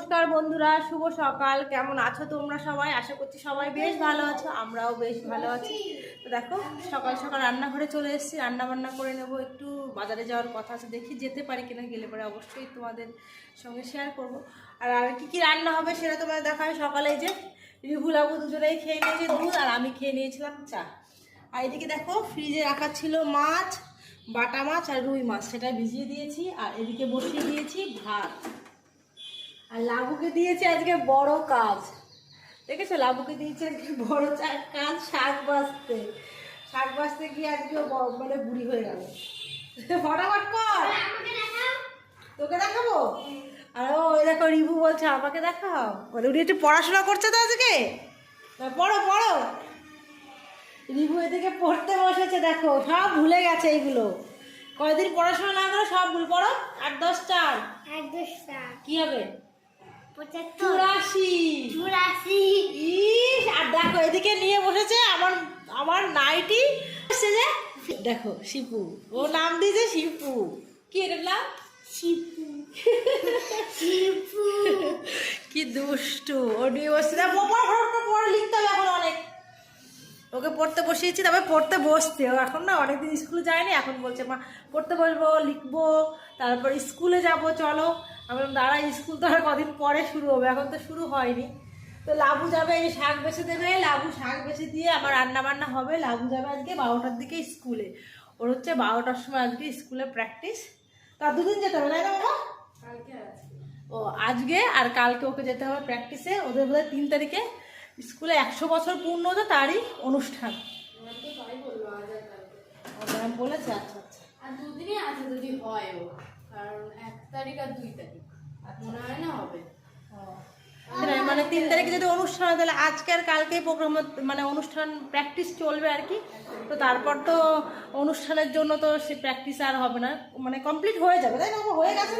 নমস্কার বন্ধুরা, শুভ সকাল। কেমন আছো তোমরা সবাই? আশা করছি সবাই বেশ ভালো আছো, আমরাও বেশ ভালো আছি। তো দেখো, সকাল সকাল রান্নাঘরে চলে এসেছি রান্না বান্না করে নেব একটু। বাজারে যাওয়ার কথা আছে, দেখি যেতে পারি কিনা, গেলে পরে অবশ্যই তোমাদের সঙ্গে শেয়ার করব। আর আর কী কী রান্না হবে সেটা তোমাদের দেখা হয় সকালে যে রিভুলাবু দুজনেই খেয়ে নিয়েছে দুধ, আর আমি খেয়ে নিয়েছিলাম চা। আর এদিকে দেখো ফ্রিজে রাখা ছিল মাছ, বাটা মাছ আর রুই মাছ, সেটা ভিজিয়ে দিয়েছি। আর এদিকে বসিয়ে দিয়েছি ভাত। আর লাবুকে দিয়েছে আজকে বড় কাজ। দেখেছ? লাবুকে দিয়েছে আজকে বড় কাজ শাক বাঁচতে। শাক বাঁচতে গিয়ে আজকে মানে বুড়ি হয়ে গেল। ফটাফট কর। তোকে দেখাবো? আর ও ওই দেখো রিভু বলছে আমাকে দেখাও। বলে উনি একটু পড়াশোনা করছে তো আজকে? পড়ো পড়ো। রিভু এদিকে পড়তে বসেছে দেখো সব ভুলে গেছে এইগুলো। কয়দিন পড়াশোনা না করে সব ভুল পড়ো আট দশ চার এক দশটা। কি হবে? চুরাশি। চুরাশি। ইস আর দেখো এদিকে নিয়ে বসেছে আমার আমার নাইটি। এসছে যে দেখো শিপু। ও নাম দিয়েছে শিপু। কি নাম? শিপু। শিপু। কি দুষ্টু। ও নিয়ে বসছে। না পড়া পড়া পড়া লিখতে হবে এখন অনেক। ওকে পড়তে বসিয়েছি তবে পড়তে বসতে ও এখন না অনেকদিন স্কুলে যায়নি এখন বলছে মা পড়তে বসবো লিখব তারপর স্কুলে যাব চলো। আমি দাঁড়া স্কুল তো আর কদিন পরে শুরু হবে এখন তো শুরু হয়নি। তো লাবু যাবে এই শাক বেছে দেবে লাবু শাক বেছে দিয়ে আমার রান্না বান্না হবে। লাবু যাবে আজকে বারোটার দিকে স্কুলে। ওর হচ্ছে বারোটার সময় আজকে স্কুলে প্র্যাকটিস তার দুদিন যেতে হবে তাই না বাবা? ও আজকে আর কালকে ওকে যেতে হবে প্র্যাকটিসে ওদের বোধহয় তিন তারিখে স্কুলে একশো বছর পূর্ণ হতো তারই অনুষ্ঠান। বলেছে আচ্ছা আচ্ছা। আর দুদিনই আছে যদি হয় ও। কারণ এক তারিখ আর দুই তারিখ। মনে হয় না হবে। মানে তিন তারিখে যদি অনুষ্ঠান হয় তাহলে আজকে আর কালকে প্রোগ্রাম মানে অনুষ্ঠান প্র্যাকটিস চলবে আর কি। তো তারপর তো অনুষ্ঠানের জন্য তো সে প্র্যাকটিস আর হবে না। মানে কমপ্লিট হয়ে যাবে তাই না? হয়ে গেছে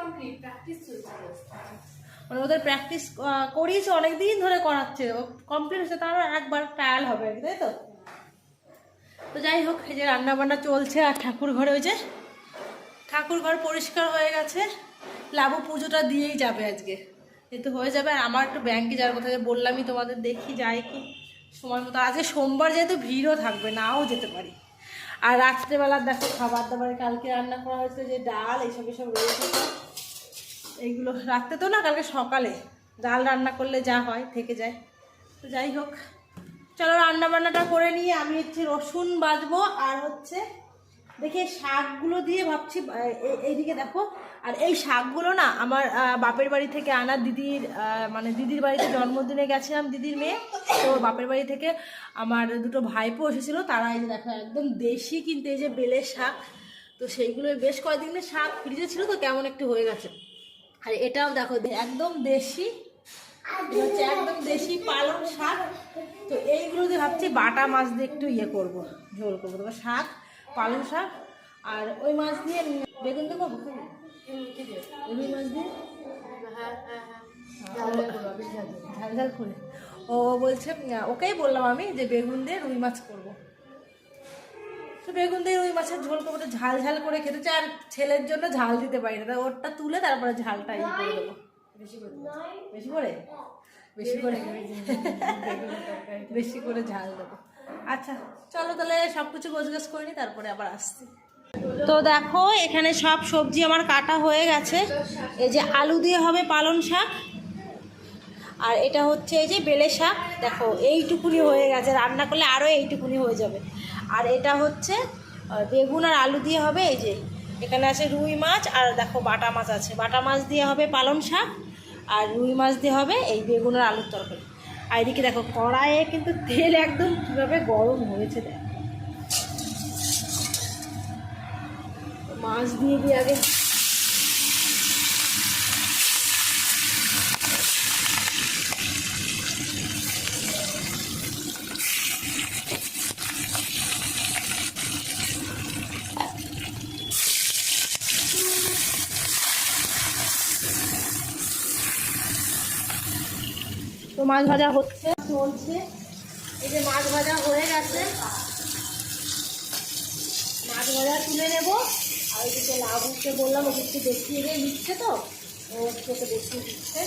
কমপ্লিট প্র্যাকটিস চলছে। মানে ওদের প্র্যাকটিস করিয়েছে অনেক দিন ধরে করাচ্ছে। কমপ্লিট হচ্ছে তার একবার ট্রায়াল হবে আর কি তাই তো? তো যাই হোক এই যে রান্না বান্না চলছে আর ঠাকুর ঘরে ওই যে ঠাকুর ঘর পরিষ্কার হয়ে গেছে। লাবু পুজোটা দিয়েই যাবে আজকে। যেহেতু হয়ে যাবে। আর আমার একটু ব্যাংকে যাওয়ার কথা বললামই তোমাদের দেখি, যাই কি সময় মতো। আজকে সোমবার যেহেতু ভিড়ও থাকবে, নাও যেতে পারি। আর রাত্রেবেলা দেখো খাবার দাবারে কালকে রান্না করা হয়েছে যে ডাল, এইসব এসব রয়েছে। এইগুলো রাখতে তো না, কালকে সকালে। ডাল রান্না করলে যা হয়, থেকে যায়। তো যাই হোক, চলো রান্না বান্নাটা করে নিয়ে আমি হচ্ছে রসুন বাজবো আর হচ্ছে দেখি এই শাকগুলো দিয়ে ভাবছি এইদিকে দেখো। আর এই শাকগুলো না আমার বাপের বাড়ি থেকে আনা দিদির মানে দিদির বাড়িতে জন্মদিনে গেছিলাম দিদির মেয়ে। তো বাপের বাড়ি থেকে আমার দুটো ভাইপো এসেছিল, তারা এই যে দেখো একদম দেশি কিন্তু এই যে বেলের শাক। তো সেইগুলো বেশ কয়েকদিনের শাক ফ্রিজে ছিল তো, কেমন একটু হয়ে গেছে। আর এটাও দেখো একদম দেশি হচ্ছে একদম দেশি পালং শাক। তো এইগুলো দিয়ে ভাবছি বাটা মাছ দিয়ে একটু ইয়ে করব, ঝোল করব। তবে শাক পালং শাক আর ওই মাছ দিয়ে বেগুন দেবো? রুই মাছ দিয়ে? হ্যাঁ হ্যাঁ হ্যাঁ। ঝাল ঝাল করে ও বলছে ওকেই বললাম আমি যে বেগুন দিয়ে রুই মাছ করব। তো বেগুন দিয়ে রুই মাছের ঝোল করব তো ঝাল ঝাল করে খেতে চাই আর ছেলের জন্য ঝাল দিতে পারি না। ওরটা তুলে তারপরে ঝালটা ইয়ে করে দেবো। বেশি করে বেশি করে? বেশি করে? বেশি করে ঝাল দেবো। আচ্ছা চলো তাহলে সব কিছু গোছগাছ করে নি, তারপরে আবার আসছি। তো দেখো, এখানে সব সবজি আমার কাটা হয়ে গেছে। এই যে আলু দিয়ে হবে পালং শাক, আর এটা হচ্ছে এই যে বেলে শাক। দেখো, এইটুকুনি হয়ে গেছে, রান্না করলে আরও এইটুকুনি হয়ে যাবে। আর এটা হচ্ছে বেগুন আর আলু দিয়ে হবে এই যে, এখানে আছে রুই মাছ, আর দেখো বাটা মাছ আছে। বাটা মাছ দিয়ে হবে পালং শাক, আর রুই মাছ দিয়ে হবে এই বেগুন আর আলুর তরকারি। আর এদিকে দেখো, কড়াইয়ে কিন্তু তেল একদম কীভাবে গরম হয়েছে দেখো। মাছ দিয়ে দিয়ে আগে মাছ ভাজা হচ্ছে। চলছে। এই যে মাছ ভাজা হয়ে গেছে। মাছ ভাজা তুলে নেব। আর ওইদিকে লাবুকে বললাম, ওকে একটু দেখিয়ে দিয়ে দিচ্ছে তো। ও তোকে দেখিয়ে দিচ্ছে।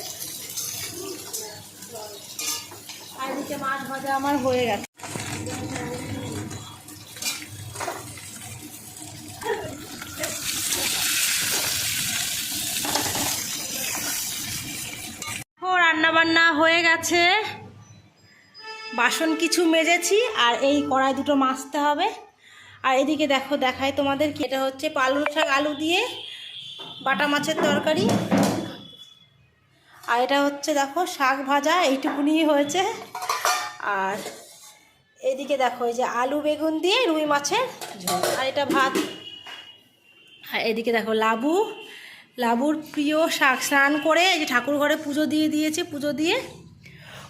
আর এদিকে মাছ ভাজা আমার হয়ে গেছে। ও রান্না বান্না হয়ে গেছে। বাসন কিছু মেজেছি আর এই কড়াই দুটো মাজতে হবে। আর এদিকে দেখো, দেখাই তোমাদের কি, এটা হচ্ছে পালং শাক আলু দিয়ে বাটা মাছের তরকারি। আর এটা হচ্ছে দেখো, শাক ভাজা, এইটুকুনি হয়েছে। আর এদিকে দেখো, এই যে আলু বেগুন দিয়ে রুই মাছের ঝোল। আর এটা ভাত। আর এদিকে দেখো, লাবু। লাবুর প্রিয় শাক স্নান করে এই যে ঠাকুর ঘরে পুজো দিয়ে দিয়েছে, পুজো দিয়ে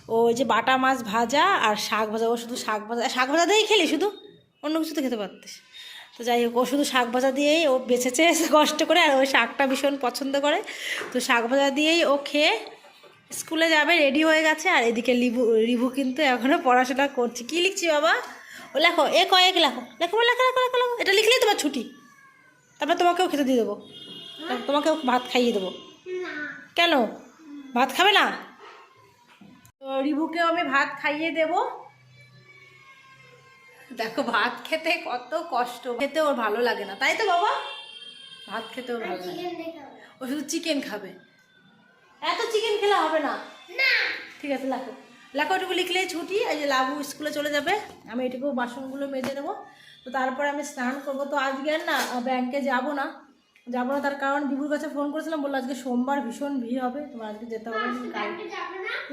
ও যে বাটা মাছ ভাজা আর শাক ভাজা, ও শুধু শাক ভাজা শাক ভাজা দিয়েই খেলি শুধু? অন্য কিছু তো খেতে পারতিস। তো যাই হোক, ও শুধু শাক ভাজা দিয়েই ও বেঁচেছে, কষ্ট করে, আর ওই শাকটা ভীষণ পছন্দ করে। তো শাক ভাজা দিয়েই ও খেয়ে স্কুলে যাবে রেডি হয়ে গেছে, আর এদিকে লিবু, রিভু কিন্তু এখনও পড়াশোনা করছে। কি লিখছি বাবা? ও লেখো, এ কয়েক লেখো লেখো লেখো লেখো লেখো লেখো। এটা লিখলেই তোমার ছুটি। তারপর তোমাকেও খেতে দিয়ে দেবো। তোমাকেও ভাত খাইয়ে দেবো। কেন? ভাত খাবে না? তো রিভুকেও আমি ভাত খাইয়ে দেব। দেখো ভাত খেতে কত কষ্ট। খেতে ওর ভালো লাগে না তাই তো বাবা? ভাত খেতে ওর ভালো লাগে ও শুধু চিকেন খাবে। এত চিকেন খেলে হবে না? ঠিক আছে লেখো। লেখো এটুকু লিখলেই ছুটি এই যে লাবু স্কুলে চলে যাবে। আমি এটুকু বাসনগুলো মেজে নেব। তো তারপরে আমি স্নান করব। তো আজকে না ব্যাংকে যাব না। যাব না তার কারণ বিভুর কাছে ফোন করেছিলাম বলল আজকে সোমবার ভীষণ ভিড় হবে তোমার আজকে যেতে হবে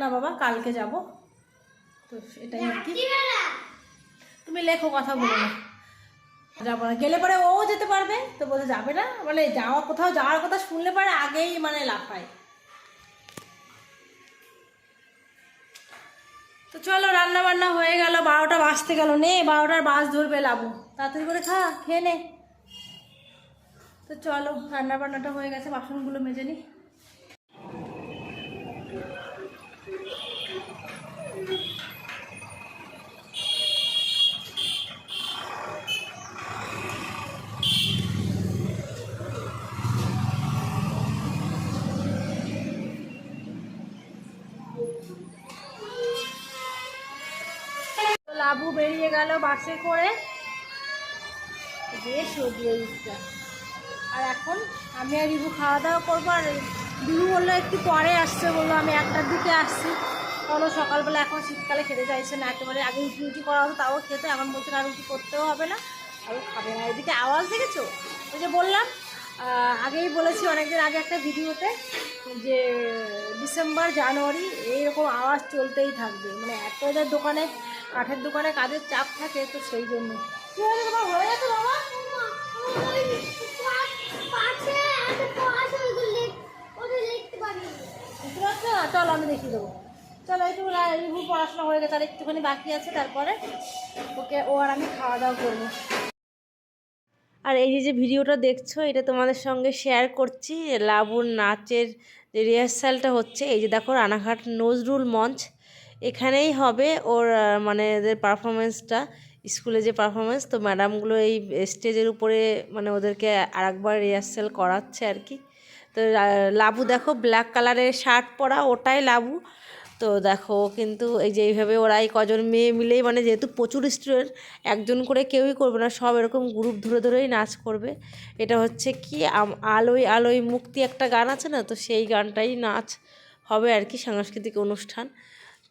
না, বাবা কালকে যাব। তো এটাই আর কি। তুমি লেখো কথা বলো না। যাব না। গেলে পরে ও যেতে পারবে তো বলে যাবে না। মানে যাওয়া কোথাও যাওয়ার কথা শুনলে পরে আগেই মানে লাফায় তো চলো রান্না বান্না হয়ে গেল বারোটা বাজতে গেল। নে বারোটার বাস ধরবে লাবু। তাড়াতাড়ি করে খা খেয়ে নে। তো চলো রান্না বান্নাটা হয়ে গেছে, বাসনগুলো মেজে নি। লাবু বেরিয়ে গেল বাসে করে। বেশ দিচ্ছে আর এখন আমি আর রিবু খাওয়া দাওয়া করব, আর রিবু বলল একটু পরে আসছে বলল, আমি একটার দিকে আসছি। বলো সকালবেলা এখন শীতকালে খেতে চাইছে না, একেবারে আগে রুটি রুটি করা হতো, তাও খেতে। এখন বলছে, না, রুটি করতেও হবে না, আর খাবে না। এদিকে আওয়াজ দেখেছ? ওই যে বললাম আগেই বলেছি অনেকদিন আগে একটা ভিডিওতে যে ডিসেম্বর, জানুয়ারি, এইরকম আওয়াজ চলতেই থাকবে। মানে এত এদের দোকানে, কাঠের দোকানে কাজের চাপ থাকে, তো সেই জন্য। কী হয়েছে তোমার? হয়ে গেছে বাবা? না চলো আমি দেখিয়ে দেবো। চলো একটু রিভু পড়াশোনা হয়ে গেছে, আর একটুখানি বাকি আছে, তারপরে ওকে, ও আর আমি খাওয়া দাওয়া করব। আর এই যে যে ভিডিওটা দেখছ, এটা তোমাদের সঙ্গে শেয়ার করছি, লাবুর নাচের যে রিহার্সালটা হচ্ছে। এই যে দেখো, রানাঘাট নজরুল মঞ্চ। এখানেই হবে ওর মানে এদের পারফরমেন্সটা স্কুলে যে পারফরমেন্স তো ম্যাডামগুলো এই স্টেজের উপরে মানে ওদেরকে আরেকবার রিহার্সাল করাচ্ছে আর কি। তো লাবু দেখো ব্ল্যাক কালারের শার্ট পরা, ওটাই লাবু। তো দেখো, কিন্তু এই যে এইভাবে ওরা এই কজন মেয়ে মিলেই মানে যেহেতু প্রচুর স্টুডেন্ট একজন করে কেউই করবে না, সব এরকম গ্রুপ ধরে ধরেই নাচ করবে। এটা হচ্ছে কি আলোয় আলোয় মুক্তি একটা গান আছে না, তো সেই গানটাই নাচ হবে আর কি, সাংস্কৃতিক অনুষ্ঠান।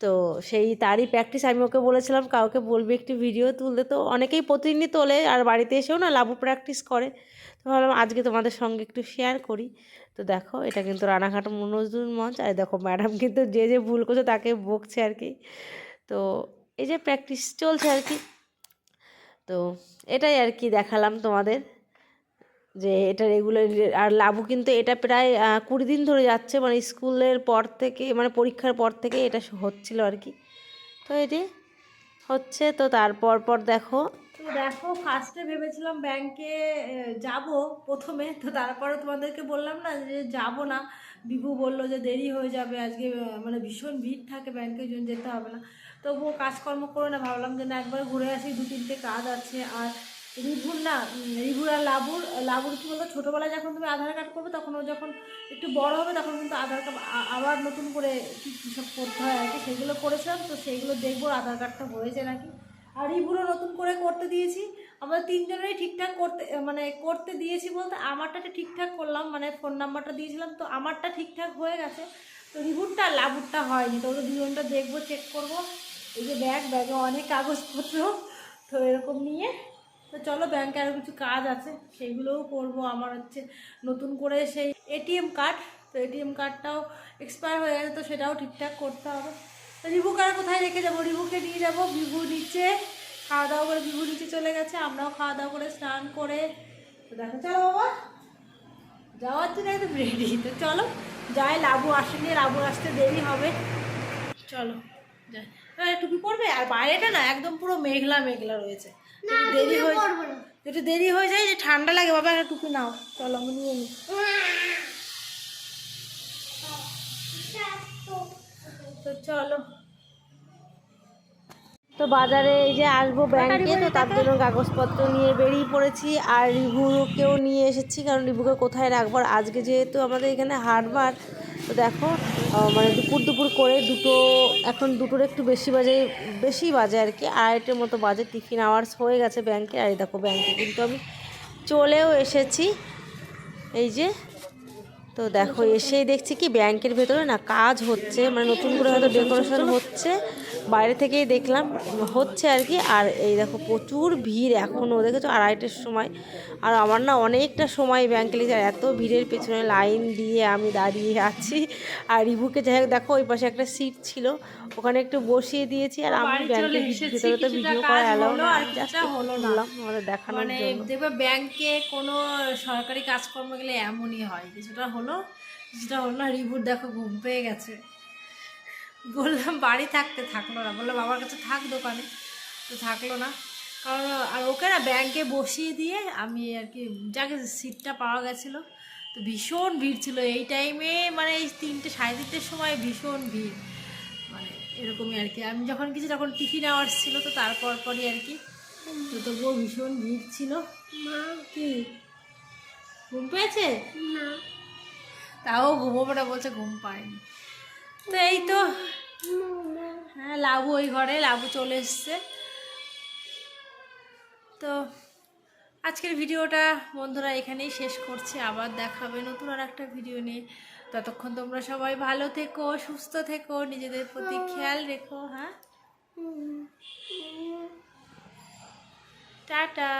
তো সেই তারই প্র্যাকটিস আমি ওকে বলেছিলাম, কাউকে বলবি একটি ভিডিও তুলতে। তো অনেকেই প্রতিদিনই তোলে, আর বাড়িতে এসেও না লাবু প্র্যাকটিস করে। তো ভাবলাম আজকে তোমাদের সঙ্গে একটু শেয়ার করি। তো দেখো, এটা কিন্তু রানাঘাট নজরুল মঞ্চ। আর দেখো ম্যাডাম কিন্তু যে যে ভুল করছে তাকে বকছে আর কি। তো এই যে প্র্যাকটিস চলছে আর কি। তো এটাই আর কি দেখালাম তোমাদের, যে এটা রেগুলার আর লাভু কিন্তু এটা প্রায় কুড়ি দিন ধরে যাচ্ছে। মানে স্কুলের পর থেকে মানে পরীক্ষার পর থেকে এটা হচ্ছিল আর কি। তো এটি হচ্ছে, তো তারপর পর দেখো তো দেখো ফার্স্টে ভেবেছিলাম ব্যাংকে যাব প্রথমে। তো তারপরে তোমাদেরকে বললাম না যে যাব না। বিভু বলল যে দেরি হয়ে যাবে, আজকে মানে ভীষণ ভিড় থাকে ব্যাংকের জন্য, যেতে হবে না। তবুও কাজকর্ম করে না, ভাবলাম যে না, একবার ঘুরে আসি, দু তিনটে কাজ আছে। আর রিভুর না রিভুর আর লাবুর লাবুর কি বলতো, ছোটোবেলায় যখন তুমি আধার কার্ড করবে, তখন ও যখন একটু বড় হবে, তখন কিন্তু আধার কার্ড আবার নতুন করে কী কী সব করতে হয় আর কি, সেগুলো করেছিলাম। তো সেইগুলো দেখব, আধার কার্ডটা হয়েছে নাকি। আর রিভুরও নতুন করে করতে দিয়েছি। আমরা তিনজনেরই ঠিকঠাক করতে মানে করতে দিয়েছি বলতে আমারটা ঠিকঠাক করলাম মানে ফোন নাম্বারটা দিয়েছিলাম, তো আমারটা ঠিকঠাক হয়ে গেছে। তো রিভুরটা আর লাবুরটা হয়নি, তো ওদের দুজনটা দেখব চেক করব। এই যে ব্যাগ ব্যাগে অনেক কাগজপত্র, তো এরকম নিয়ে, তো চলো ব্যাংকে আরও কিছু কাজ আছে সেইগুলোও করব। আমার হচ্ছে নতুন করে সেই এটিএম কার্ড তো এটিএম কার্ডটাও এক্সপায়ার হয়ে গেছে, তো সেটাও ঠিকঠাক করতে হবে। তো রিভুকে আর কোথায় রেখে যাব? রিভুকে নিয়ে যাব। বিভু নিচে। খাওয়া দাওয়া করে বিভু নিচে চলে গেছে। আমরাও খাওয়া দাওয়া করে স্নান করে তো দেখো চলো বাবা। যাওয়ার জন্য একদম রেডি তো চলো যাই লাবু আসেনি লাবু আসতে দেরি হবে। চলো যাই। টুপি পরবে? আর বাইরেটা না একদম পুরো মেঘলা মেঘলা রয়েছে। দেরি হয়ে। যদি দেরি হয়ে যায় যে ঠান্ডা লাগে। বাবা একটা টুপি নাও। চলো আমি নিয়ে নিই। তো চলো। তো বাজারে এই যে আসব ব্যাংকে তো তার জন্য কাগজপত্র নিয়ে বেরিয়ে পড়েছি আর রিভুকেও নিয়ে এসেছি কারণ রিভুকে কোথায় রাখব? আর আজকে যেহেতু আমাদের এখানে হাটবার তো দেখো মানে দুপুর দুপুর করে দুটো এখন দুটোর একটু বেশি বাজে বেশি বাজে আর কি আড়াইটের মতো বাজে টিফিন আওয়ার্স হয়ে গেছে ব্যাংকে আর এই দেখো ব্যাংকে কিন্তু আমি চলেও এসেছি। এই যে তো দেখো, এসেই দেখছি কি ব্যাংকের ভেতরে না কাজ হচ্ছে মানে নতুন করে হয়তো ডেকোরেশন হচ্ছে। বাইরে থেকেই দেখলাম হচ্ছে আর কি। আর এই দেখো প্রচুর ভিড় এখনও দেখেছ? আড়াইটের সময়। আর আমার না অনেকটা সময় ব্যাংকে লেগেছে। আর এত ভিড়ের পেছনে লাইন দিয়ে আমি দাঁড়িয়ে আছি। আর রিভুকে যাই হোক দেখো ওই পাশে একটা সিট ছিল। ওখানে একটু বসিয়ে দিয়েছি। আর আমি ব্যাংকের ভিতরে তো ভিডিও করা হলো না জাস্ট হলো না। আমাদের দেখানোর মানে দেখবে ব্যাংকে কোনো সরকারি কাজকর্ম গেলে এমনই হয়। কিছুটা হলো কিছুটা হলো না। রিভুর দেখো ঘুম পেয়ে গেছে। বললাম বাড়ি থাকতে থাকল না। বললাম বাবার কাছে থাক দোকানে। তো থাকল না। কারণ আর ওকে না ব্যাংকে বসিয়ে দিয়ে আমি আর কি যাকে সিটটা পাওয়া গেছিল। তো ভীষণ ভিড় ছিল। এই টাইমে মানে এই তিনটে সাড়ে তিনটের সময় ভীষণ ভিড়। মানে এরকমই আর কি। আমি যখন কিছু তখন টিফিন আওয়ার্স ছিল তো তারপর পরই আর কি। তো তবুও ভীষণ ভিড় ছিল। মা। কি? ঘুম পেয়েছে? না। তাও ঘুমোবো না বলছে ঘুম পায়নি। তো এই তো। হ্যাঁ লাবু ওই ঘরে লাবু চলে এসছে। তো আজকের ভিডিওটা বন্ধুরা এখানেই শেষ করছি। আবার দেখাবে নতুন আর একটা ভিডিও নিয়ে। ততক্ষণ তোমরা সবাই ভালো থেকো সুস্থ থেকো নিজেদের প্রতি খেয়াল রেখো হ্যাঁ? টাটা।